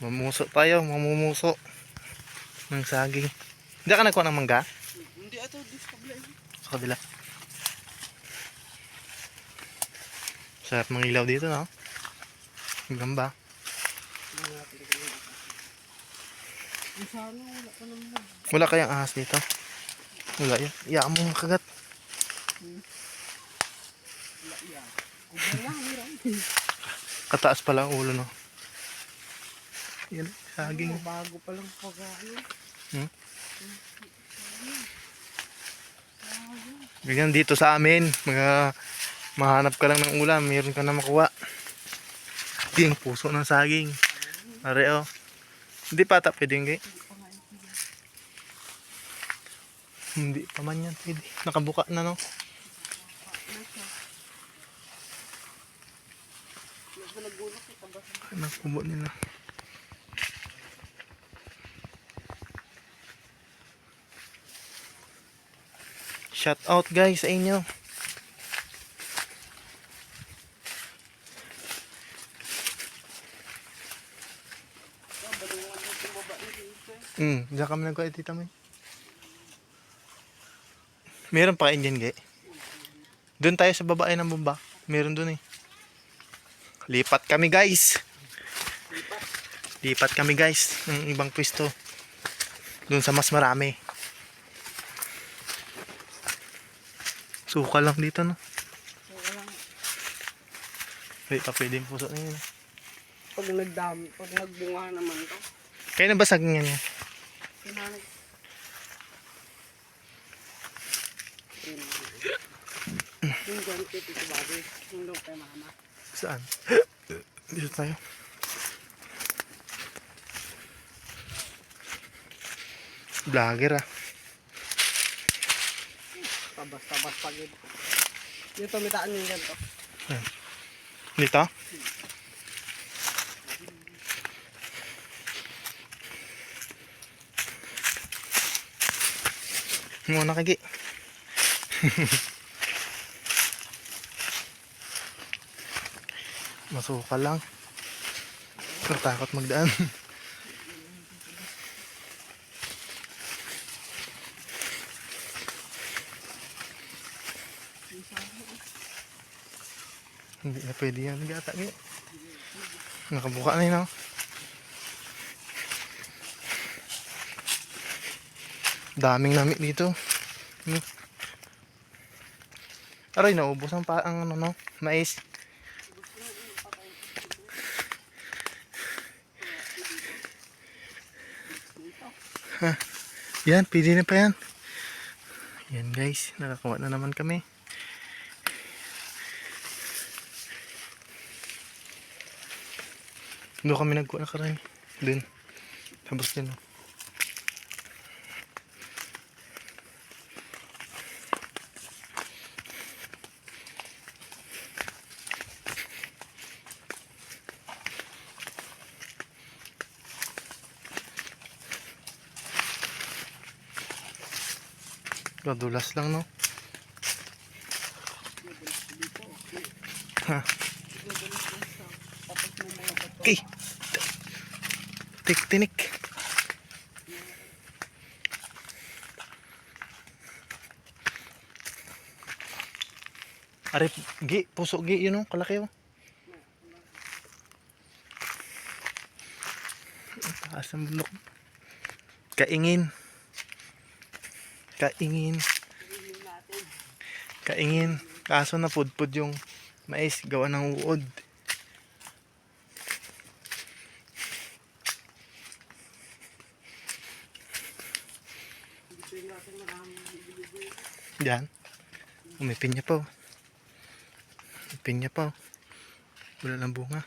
Mamumuso tayo, mamumuso ng saging. Hindi ka nagkuha ng mangga? Hindi ato, dis kabla yun. Sa kabila. Sarap mangilaw dito, no? Ang gamba. Wala kayang ahas dito? Wala yan. Iyaan mo wala, meron. Kataas pala ang ulo, no? Yan, saging. Bago pa lang pag ano. Ganyan dito sa amin. Mga mahanap ka lang ng ulam. Meron ka na makuha. Yung puso ng saging. Are, oh. Hindi pa ata pwede yung Hindi pa man yan pwede. Nakabuka na, no? Nagulak ito ba? Nakubo nila. Shout out guys sa inyo. Hmm, diyan kami nagkuha tita mo. Meron pa kain dyan, gay. Doon tayo sa babae ng bumba. Meron doon eh. Lipat kami guys. Lipat kami guys ng ibang pwesto. Doon sa mas marami. Suka lang dito no. So, walang, Wait, pa pwede yung puso na yun. pag nagdami, pag nagbunga naman to, Kaya nabasag nga niya. kinanag. Yung kay Tito Bobby, yung doon kay Mama. Saan? Dito tayo. Vlogger ah. Tabas-tabas pag ito. Dito, mitaan yung ganito. Dito? Muna kagi. Masuka lang. Natakot magdaan. Hindi na pwede yan. Gata nga. Nakabuka na yun oh. Daming nami dito. Hmm. Aray, naubos ang pa ang ano no, mais. Ha. Yan, pwede na pa yan. Yan guys, nakakuha na naman kami. Doon kami nagkuha na karami. Doon. Tapos din. oh. Kadulas lang no. Ha. Okay. Tik tinik. Are, gi, puso gi, yun o, kalaki o. Ang Taas ng bundok. Kaingin. Kaingin. Kaingin. Kaso na pudpud yung mais gawa ng uod. Dito yung natin maraming bibili. Oh, may pinya pa oh. May pinya pa. Wala ng bunga. Yan.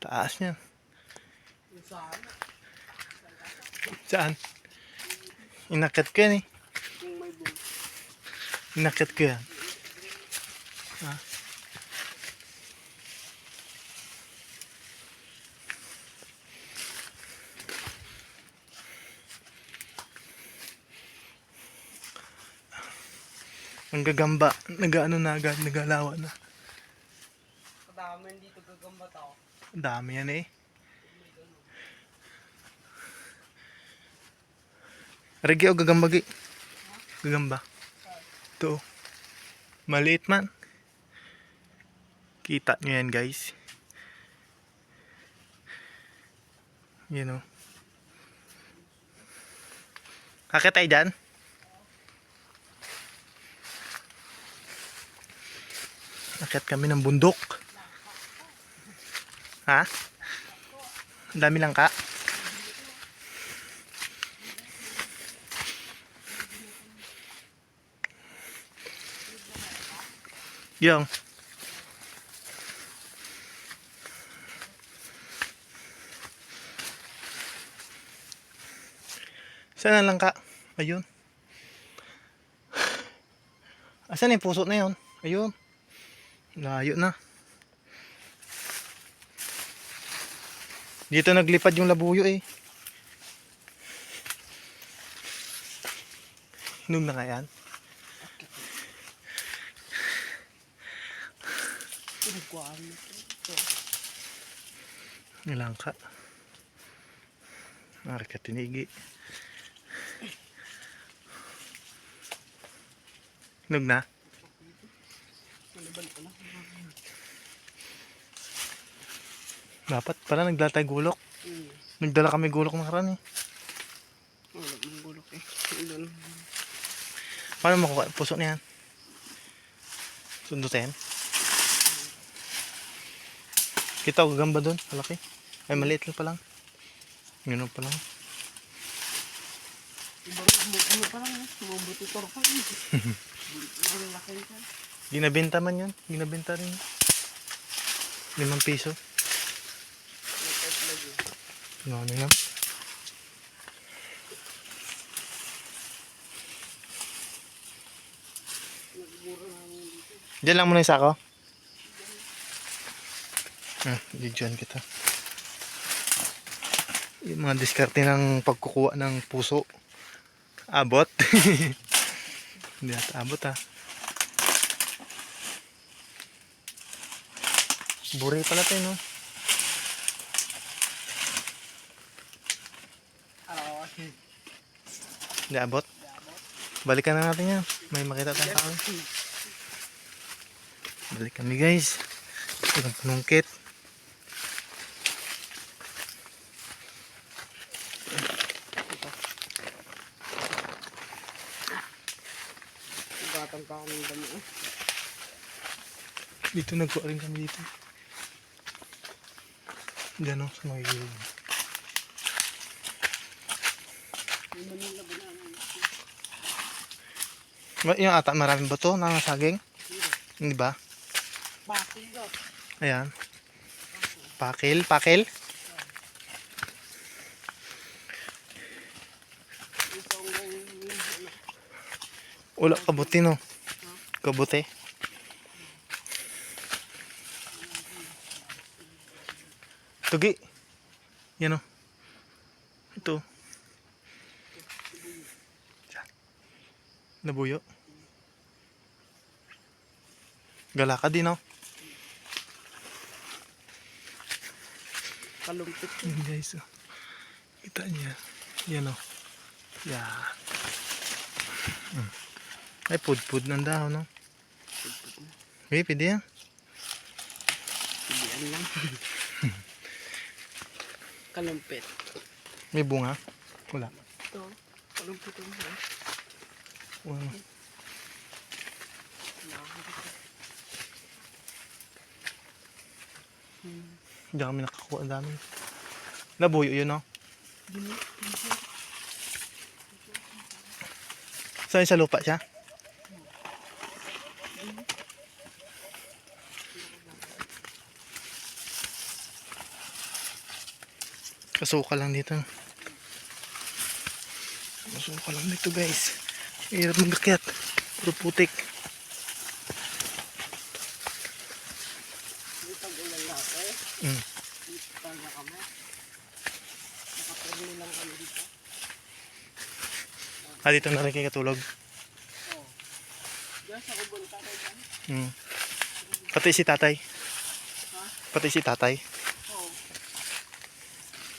Taas niya. Saan? Inakat ko yan eh. Inakat ko yan. Ha? Ang gagamba. Nag-ano na agad. Nagalawa na. Kadami dito gagamba tao. Dami yan eh. Regi o gagamba gi? Gagamba. Ito. oh. Maliit man. Kita nyo yan guys. Yan o. Kakit tayo dyan? Akit kami ng bundok. Ha? Ang dami lang ka? Yung. Saan na lang ka? Ayun. Asan yung puso na yun? Ayun. Layo na. Dito naglipad yung labuyo eh. Hinog na nga yan. Pinagkuhaan mo ito. Nilang ka. Mari ka tinigi. Hinog na. Dapat pala nagdala tayo gulok. Hmm. Nagdala kami gulok ng karan eh. Wala mong bulok eh. Doon. Paano makuha? Puso na yan. Sundutin. Kita ko gagamba doon. Malaki. Ay maliit lang pa lang. Yun pa lang. Iba mo ano pa lang eh. Sumubuti torpa eh. Ang laki ka. Ginabenta man yun. Ginabenta rin. Limang piso. Lagi. Ano yan? Diyan lang muna yung sako. Hmm, bigyan kita. Yung mga diskarte ng pagkukuha ng puso. Abot. Hindi abot ah. Buri pala tayo no. Ah, Hindi abot. Balikan na natin yan. May makita tayong tao. Balik kami guys. Ilang panungkit. Sugatan pa ng damo eh. Dito nagkuha rin kami dito. O, sa mga gilid. Yung ata maraming bato na saging. Hindi ba? Ayan. Pakil, pakil. Wala kabuti no. Kabuti. Tugi. Yan o. Ito. Diyan. Nabuyo. Gala ka din oh. Kalumpit. Yan guys. Oh. Kita niya. Yan o. Yan. Hmm. Ay, pud-pud ng dahon no. Okay, pwede yan. Sibian lang. Kalumpit. May bunga. Wala. Ito. Kalumpit ang mga. Wala. Diyan kami nakakuha ang dami. Nabuyo yun no. Saan sa lupa siya? Kasuka lang dito. Kasuka lang dito guys. Hirap magakyat. Puro putik. Mm. Ah, dito na rin kayo katulog. Hmm. Pati si tatay. Ha? Pati si tatay. Oo.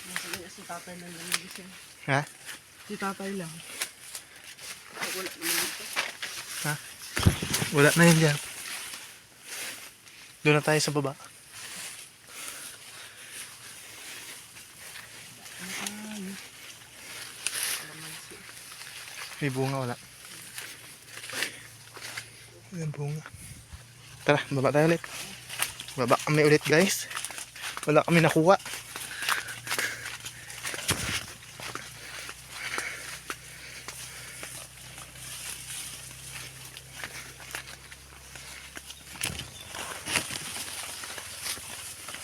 Nasa kaya si tatay lang lang nagising. Ha? Si tatay lang. Ay, wala naman dito. Wala na yun dyan. Doon na tayo sa baba. May bunga wala. May bunga. Tara, baba tayo ulit. Baba kami ulit guys. Wala kami nakuha.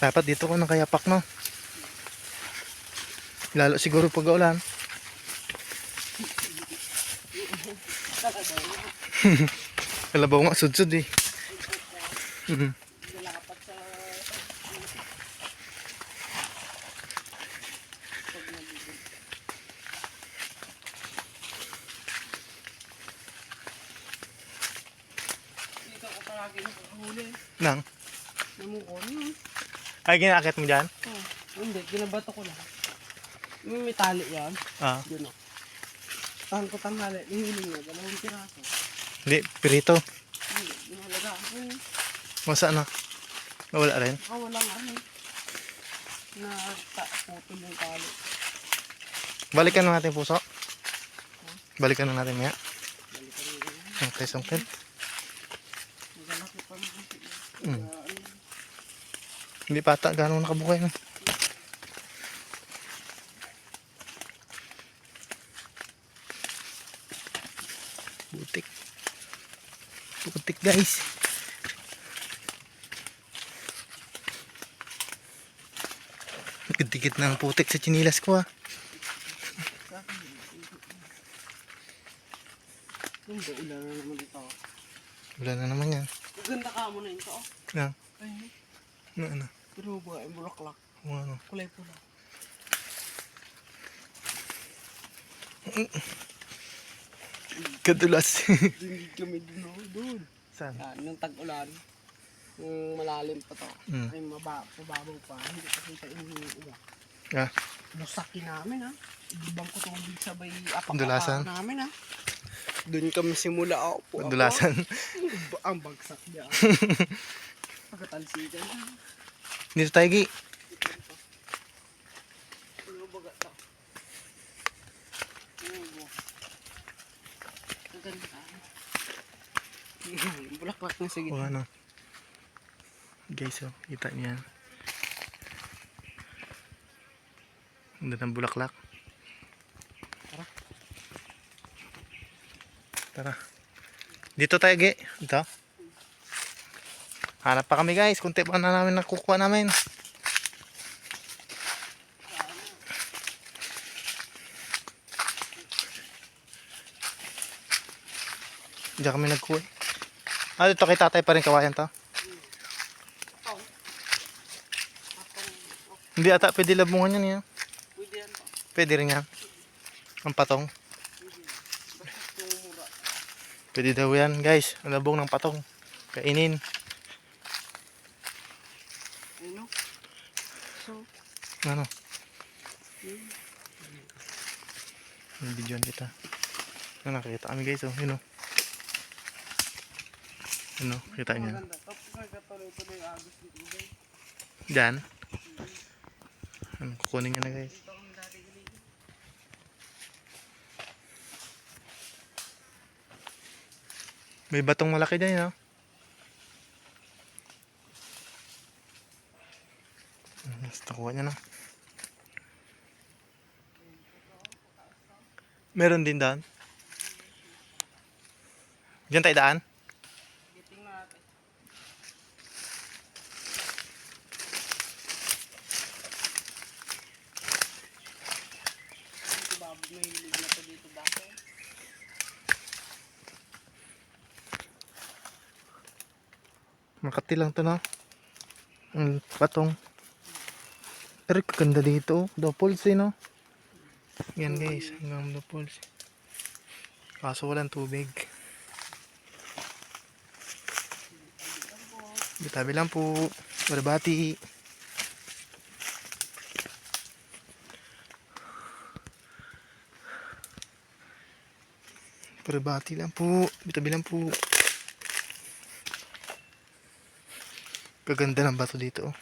Dapat dito ko nakayapak no. Lalo siguro pag ulan. Kalabaw nga, sudsud eh. Mhm. Nalapat sa... Pag nabibig. Dito ako palagi nakakahuli. Nang. Namukon yun. Ay, ginakit mo dyan? Oh, hindi, ginabato ko lang. May may tali yan. Ah. Yun o. Tahan ko tanghali. Nihiling niya. Dalawang piraso. Hindi, pirito. Hindi, ginalaga ako. Masa na? Nawala rin. Baka walang ano. Na ta putol yung tali. Balikan na natin puso. Balikan na natin maya. Balikan mo yun. Okay, sungkit. Magalaki pa kasi. Mm. Hindi pata, gano'ng nakabukay na. Butik. Butik guys. Dikit na ang putik sa chinilas ko ah. Yung ba, ulan na naman dito. Wala na naman yan. Maganda ka mo na yun to. Yan. Ay, no. Ano, ano. Pero ba, yung bulaklak. Ano, ano. Kulay pula. Kadulas. Hindi kami dun, oh, dun. Saan? Yan, nung tag-ulan. Yung malalim pa to. Mm. Ay, maba, mababaw pa. Hindi pa kita uwa. Ah, Lusaki namin ha. Ibang ko tubig sabay apak Dulasan? namin ha. Doon kami simula ako. po. dulasan. Ang bagsak niya. Pagkatalsikan. Dito tayo, Gi. Ano baga to? Oo. Ang ganda. Bulaklak na sige. O ano. Guys, oh, kita niyo yan. Ang ng bulaklak. Tara. Tara. Dito tayo, Gi. Dito. Hanap pa kami guys. Kunti pa na namin nakukuha namin. Diyan kami nagkuha. Ah, dito kay tatay pa rin kawayan to. Hindi ata pwede labungan yan yan. pwede rin yan. Ang patong. Pwede daw yan guys. Ang labong ng patong. Kainin. Ano? So, Ano? video kita. Ano nakita kami guys oh. Yun oh. Ano, kita niyo. Diyan. Ano, kukunin niya na guys. May batong malaki dyan yun oh. Hmm, Basta kuha niya na. Meron din daan. Diyan tayo daan. 150 lang to na. Ang patong. Pero kaganda dito. Oh. Doubles eh no. Yan guys. Hanggang doubles. Kaso walang tubig. Bitabi lang po. Barbati. Barbati lang po. Bitabi lang po. Kaganda ng bato dito. oh.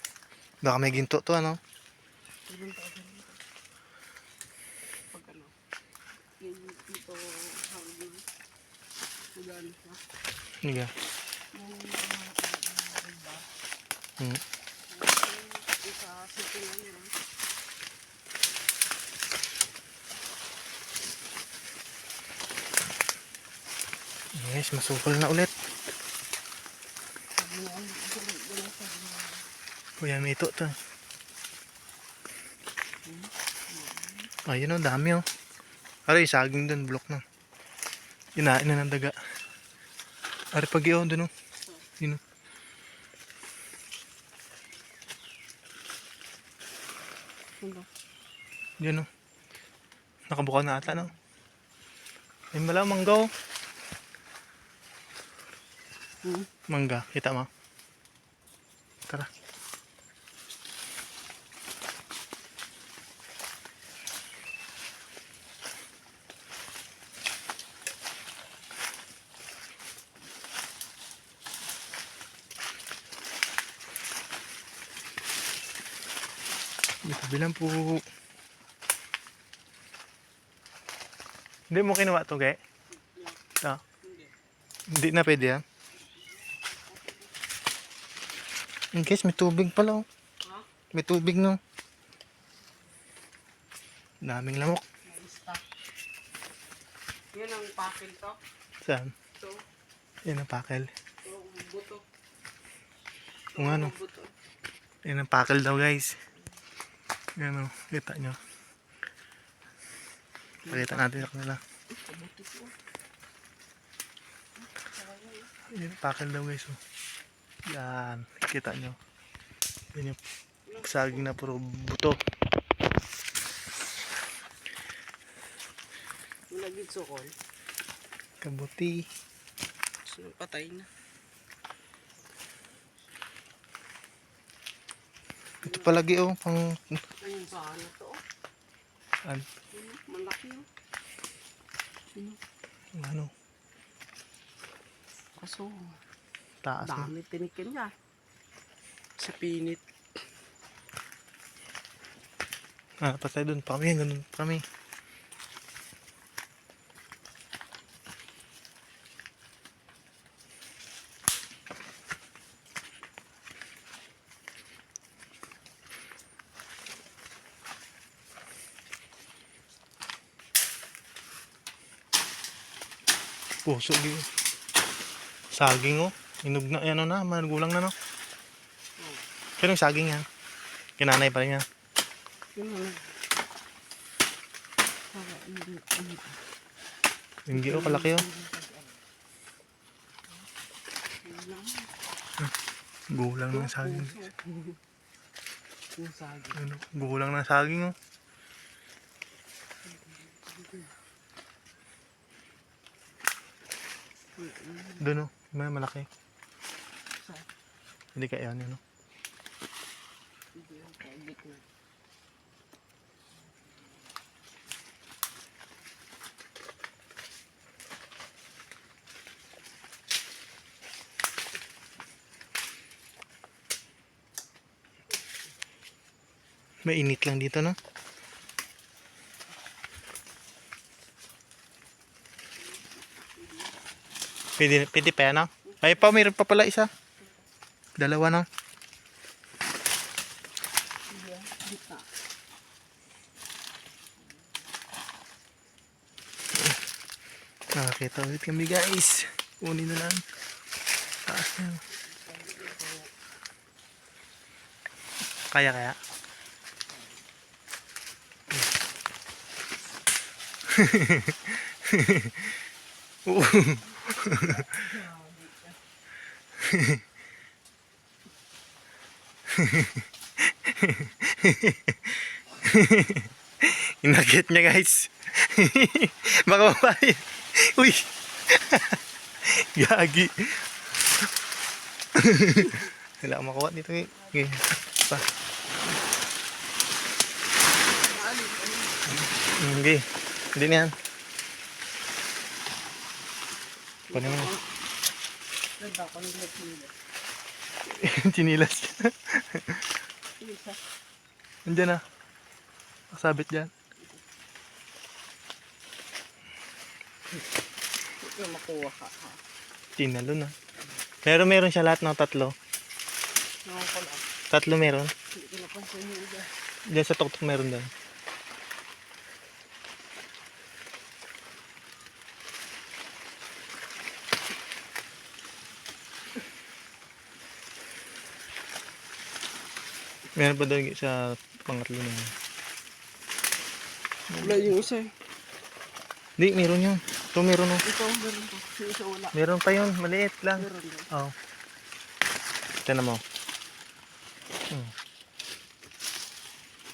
Baka may ginto to ano. Pag ano, yung dito hanggang iba, Hmm. yun. Yes, masukal na ulit. Sabi na, ano, ano, ano, sabi na, Kuya, may ito to. Ayun oh, dami oh. Aray, saging dun, bulok na. Inain na ng daga. Aray, pag oh, dun oh. Yun oh. Yun oh. Nakabuka na ata no. Ay, mala, mangga oh. hmm, Mangga, kita mo. Tara. Ito bilang po. Hindi mo kinuha to, Ge? Ah. Hindi na pwede yan. Yung guys, may tubig pala oh. ha? May tubig no. Daming lamok. Yan ang pakil to. Saan? Ito, Yan ang pakel. ito, buto. Kung ano. Buto. Yan ang pakel daw guys. Yan o. Kita nyo. Pakita natin sa kanila. Ito, buto ko. Yan ang pakel daw guys oh. Yan. Kita nyo. Yan yung saging na puro buto. Malagid sukol. Kabuti. So, patay na. Ito palagi oh. Pang... Ano to. An, Ano, malaki yun. ano. Kaso, Taas na. dami tinikin niya. Sa pinit. Ah, patay dun. Pa kami. Ganun pa Puso di. Saging oh. Inog na yan oh na. Magulang na no. Pero yung saging yan. Kinanay pa rin yan. Ano. Hindi, ano, giro kalaki oh. Gulang ng saging. Ano, gulang ng saging oh. Doon oh, may malaki. Sa- Hindi kaya yan, ano. Hindi na. Mainit lang dito, no? Pwede, pwede pa no? Ay pa, mayroon pa pala isa. Dalawa na. Nakakita ulit kami, guys. Kunin na lang. Taas na. Kaya, kaya. Oo. Inakit niya guys. Baka mamaya. Uy. Gagi. Wala akong makuha dito eh. Okay. Pa. Okay. Hindi na yan. Kunin mo. Ganda ko ng nila. Chinilas siya. Isa. Andiyan na. Nakasabit dyan. Ito makuha ka. ha? Tinalo na. Pero meron siya lahat ng tatlo. Tatlo meron. Diyan sa tuktok meron din. Meron pa doon sa pangatlo na yun. Wala yung isa eh. Hindi, meron yun. Ito meron oh. Ito, meron pa. Yung isa wala. Meron pa yun. Maliit lang. Meron din. Oo. Oh. Tignan mo. Hmm.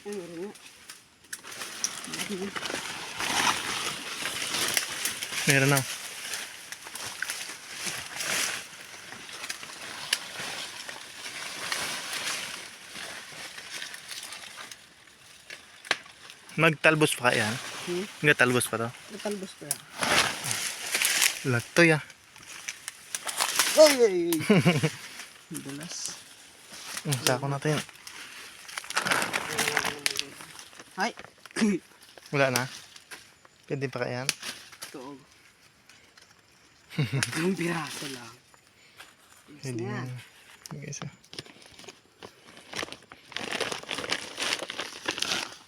Ay, meron nga. Meron na. Magtalbos pa kaya? Hmm? Hindi talbos pa to. Natalbos ko yan. Lagtoy ah. Ay, ay, ay. Dulas. Hmm, sako natin. Ay. Wala na. Pwede pa kaya? Ito. oh. Tatlong piraso lang. Pwede na. na. Okay, so.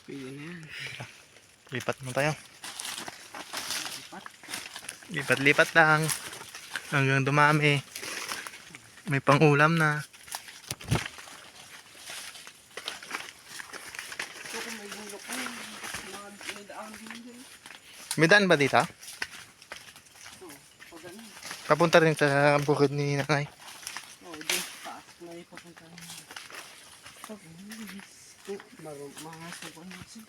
Pwede na yan. Lipat mo tayo. Lipat. Lipat-lipat lang. Hanggang dumami. May pang-ulam na. May daan ba dito? Ano. Papunta rin sa bukid ni nanay. Oo, dun sa taas. May papunta. Pag ano. Marum, mga sabon natin.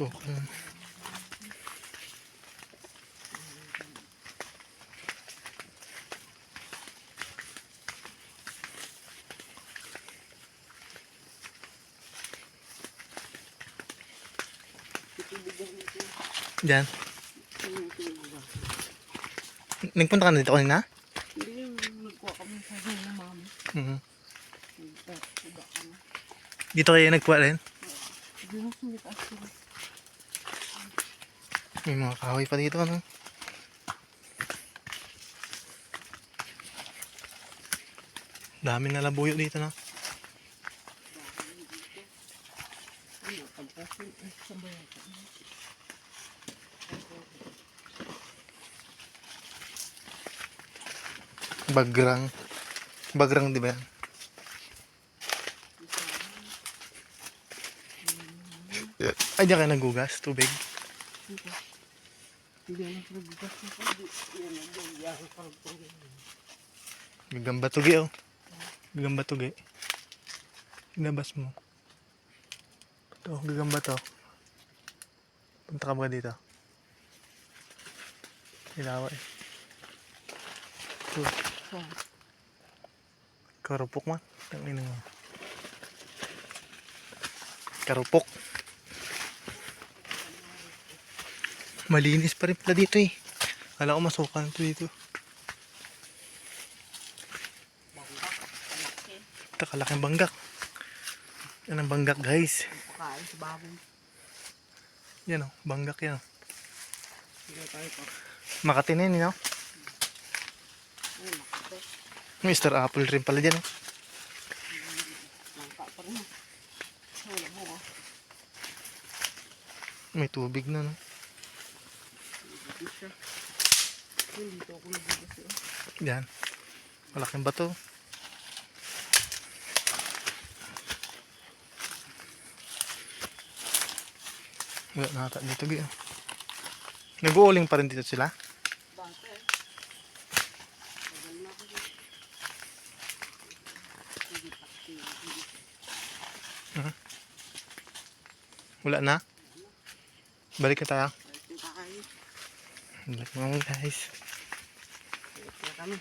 Ano yung tinibugan? Nagpunta ka na dito kanina? Hindi nagkuha kami sa mami. Mhm. Nagkuha kami. Dito kayo nagkuha rin? Hindi mo sumit actually. May mga kahoy pa dito, ano? Dami na labuyo dito, no? Ka. Bagrang. Bagrang, di ba yan? Ay, diyan kayo nagugas, tubig. Hindi na pagbukas na pa. Yan ang ganyan. Parang tubig. Gagamba tugi, oh. Gagamba tugi. Inabas mo. Ito, gagamba to. Punta ka ba dito? Ilawa eh. Ito, karupok man. Tangin mo. Karupok. Malinis pa rin pala dito eh. Kala ko masukan to dito. Ito, kalaking banggak. Yan ang banggak guys. Pakain sa baboy. Yan oh, banggak yan. oh. Tayo pa. Makati na yun, makate. Mr. Apple rin pala dyan. oh. Mo ah. May tubig na, no? Hindi siya. Ay, dito. Yan. Malaking bato. Wala na ata dito, Gi. Nag-uuling pa rin dito sila. Pa. Hindi. Wala na. Balik na tayo. Na mga guys.